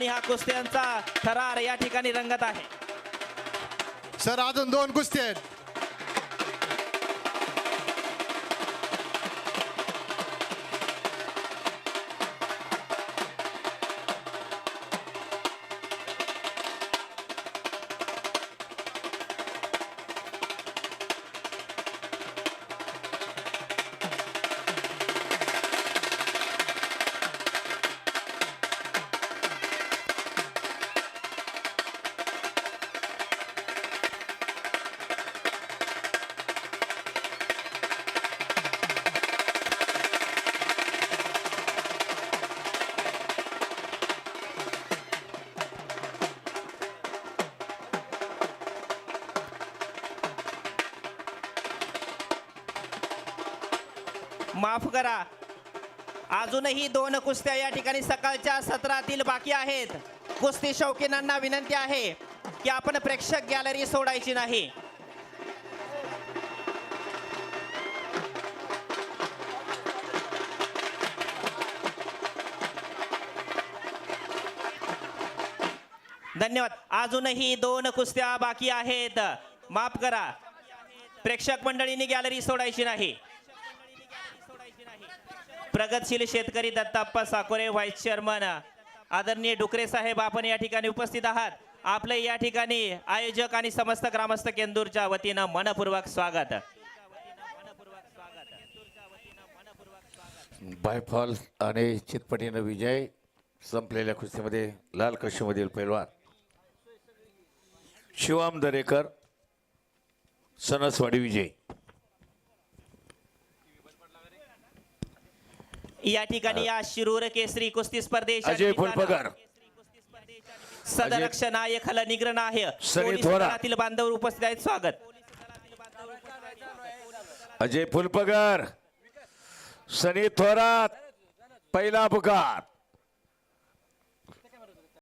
आणि हा कुस्त्यांचा थरार या ठिकाणी रंगत आहे. सर अजून दोन कुस्ती आहेत. माफ करा. अजूनही दोन कुस्त्या या ठिकाणी सकाळच्या सत्रातील बाकी आहेत. कुस्ती शौकीनांना विनंती आहे की आपण प्रेक्षक गॅलरी सोडायची नाही. धन्यवाद. अजूनही दोन कुस्त्या बाकी आहेत. माफ करा. प्रेक्षक मंडळींनी गॅलरी सोडायची नाही. प्रगतशील शेतकरी दत्ताप्पा साकोरे व्हाईस चेअरमन आदरणीय डुकरे साहेब आपण या ठिकाणी उपस्थित आहात. आपले या ठिकाणी आयोजक आणि समस्त ग्रामस्थ केंदूरच्या वतीनं मनपूर्वक स्वागत. बायफॉल आणि चितपटीनं विजय संपलेल्या कुस्तीमध्ये लाल कशीमधील पैलवान. शिवाम दरेकर सणसवाडी विजय. या ठिकाणी या शिरूर केसरी कुस्ती स्पर्धेच्या अजय फुलपगार सदरक्ष नायक हल निग्रह आहे. बांधव उपस्थित आहेत. स्वागत. अजय फुलपगार सनी थोरात. पहिला पुकार.